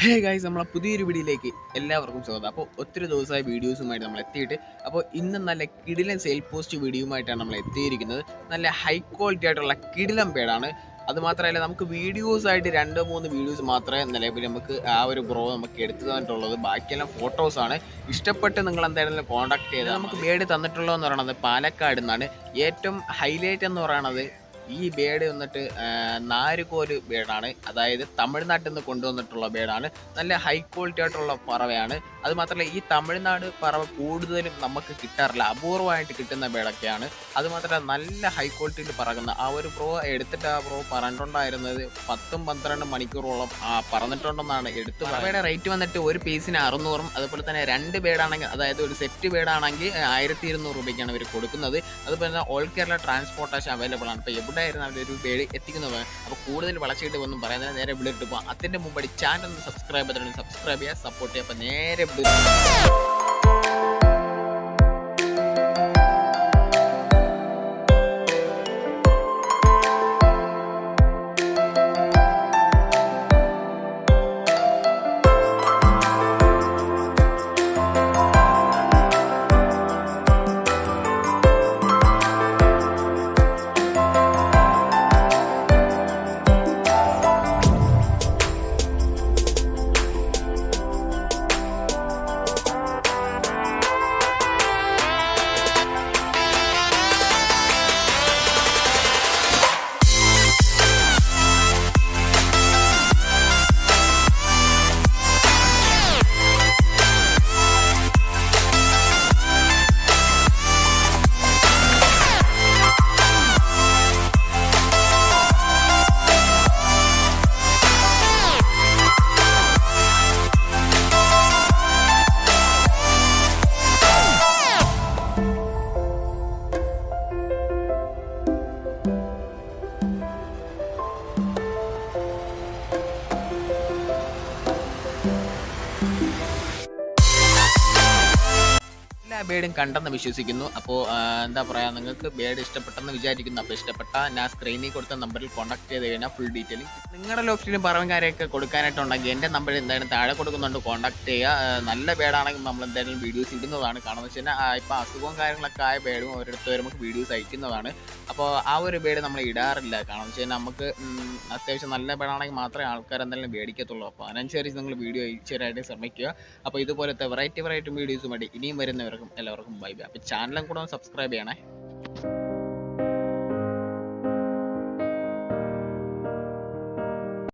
Hey guys നമ്മളെ പുതിയൊരു വീഡിയോയിലേക്ക് എല്ലാവർക്കും സ്വാഗതം. അപ്പോൾ ഒത്തിരി ദിവസമായി വീഡിയോസുമായിട്ട് നമ്മൾ എത്തിയിട്ട് അപ്പോൾ ഇന്ന് നല്ല കിടിലൻ സെയിൽ പോസ്റ്റ് വീഡിയോയുമായിട്ടാണ് നമ്മൾ എത്തിയിരിക്കുന്നത്. നല്ല ഹൈ ക്വാളിറ്റി ആയിട്ടുള്ള കിടിലൻ പേടാണ്. അതുമാത്രമല്ല നമുക്ക് വീഡിയോസായിട്ട് രണ്ട് മൂന്ന് വീഡിയോസ് മാത്രമേ നിലവിൽ നമുക്ക് ആ ഒരു ബ്രോ നമുക്ക് എടുത്തു തന്നിട്ടുള്ളത്. ബാക്കിയെല്ലാം ഫോട്ടോസാണ് ഇഷ്ടപ്പെട്ട് നിങ്ങൾ എന്തായാലും കോൺടാക്ട് ചെയ്താൽ നമുക്ക് ബേഡ് തന്നിട്ടുള്ളതെന്ന് പറയുന്നത് പാലക്കാട് നിന്നാണ് ഏറ്റവും ഹൈലൈറ്റ് എന്ന് പറയുന്നത് ഈ ബേഡ് വന്നിട്ട് നാരുകോൽ ബേഡാണ്. അതായത് തമിഴ്നാട്ടിൽ നിന്ന് കൊണ്ടുവന്നിട്ടുള്ള ബേഡാണ്. നല്ല ഹൈ ക്വാളിറ്റി ആയിട്ടുള്ള പറവയാണ്. അതുമാത്രമല്ല ഈ തമിഴ്നാട് പറവ കൂടുതലും നമുക്ക് കിട്ടാറില്ല. അപൂർവമായിട്ട് കിട്ടുന്ന ബേഡൊക്കെയാണ്. അതുമാത്രമല്ല നല്ല ഹൈ ക്വാളിറ്റിയിൽ പറക്കുന്ന ആ ഒരു പ്രോ എടുത്തിട്ട് ആ പ്രോ പറഞ്ഞിട്ടുണ്ടായിരുന്നത് പത്തും പന്ത്രണ്ടും മണിക്കൂറോളം ആ, പറഞ്ഞിട്ടുണ്ടെന്നാണ് എടുത്ത് പറവയുടെ റേറ്റ് വന്നിട്ട് ഒരു പീസിന് അറുന്നൂറും അതുപോലെ തന്നെ രണ്ട് ബേഡാണെങ്കിൽ അതായത് ഒരു സെറ്റ് ബേഡാണെങ്കിൽ ആയിരത്തി ഇരുന്നൂറ് രൂപയ്ക്കാണ് ഇവർ കൊടുക്കുന്നത്. അതുപോലെ തന്നെ ഓൾ കേരള ട്രാൻസ്പോർട്ടേഷൻ അവൈലബിൾ ആണ്. ഇപ്പോൾ എവിടെ അവിടെ ഒരു ബേഡ് എത്തിക്കുന്നത് അപ്പോൾ കൂടുതൽ വളച്ചിട്ട് ഒന്നും പറയാതെ നേരെ വിളിട്ട് പോകാം അതിന്റെ മുമ്പടി ചാനൽ ഒന്ന് സബ്സ്ക്രൈബ് ചെയ്തിട്ടുണ്ടെങ്കിൽ സബ്സ്ക്രൈബ് ചെയ്യുക സപ്പോർട്ട് ചെയ്യുക. അപ്പോൾ നേരെ എല്ലാ ബേഡും കണ്ടെന്ന് വിശ്വസിക്കുന്നു. അപ്പോൾ എന്താ പറയുക നിങ്ങൾക്ക് ബേഡ് ഇഷ്ടപ്പെട്ടെന്ന് വിചാരിക്കുന്നു. അപ്പോൾ ഇഷ്ടപ്പെട്ട ഞാൻ സ്ക്രീനിൽ കൊടുത്ത നമ്പറിൽ കോൺടാക്ട് ചെയ്ത് കഴിഞ്ഞാൽ ഫുൾ ഡീറ്റെയിലിംഗ് നിങ്ങളുടെ ലോഫ്റ്റിലും കാര്യമൊക്കെ കൊടുക്കാനായിട്ടുണ്ടെങ്കിൽ എന്റെ നമ്പർ എന്തായാലും താഴെ കൊടുക്കുന്നുണ്ട്. കോൺടാക്ട് ചെയ്യുക. നല്ല ബേഡാണെങ്കിൽ നമ്മൾ എന്തായാലും വീഡിയോസ് ഇടുന്നതാണ് കാരണം എന്ന് വെച്ച് കഴിഞ്ഞാൽ ഇപ്പോൾ അസുഖവും കാര്യങ്ങളൊക്കെ ആയ ബേഡും അവരെടുത്ത് വരുമ്പോൾ വീഡിയോസ് അയക്കുന്നതാണ്. അപ്പോൾ ആ ഒരു ബേഡ് നമ്മൾ ഇടാറില്ല. കാരണം എന്ന് വെച്ച് കഴിഞ്ഞാൽ നമുക്ക് അത്യാവശ്യം നല്ല ബേഡാണെങ്കിൽ മാത്രമേ ആൾക്കാർ എന്തായാലും മേടിക്കത്തുള്ളൂ. അപ്പോൾ അതിനനുസരിച്ച് നിങ്ങൾ വീഡിയോ അയച്ചു തരാനായിട്ട് ശ്രമിക്കുക. അപ്പോൾ ഇതുപോലത്തെ വെറൈറ്റി വെറൈറ്റി വീഡിയോസുമായിട്ട് ഇനിയും വരുന്നവർക്കും എല്ലാവർക്കും ബൈ ബൈ. അപ്പോൾ ചാനലും കൂടെ ഒന്ന് സബ്സ്ക്രൈബ് ചെയ്യണേ.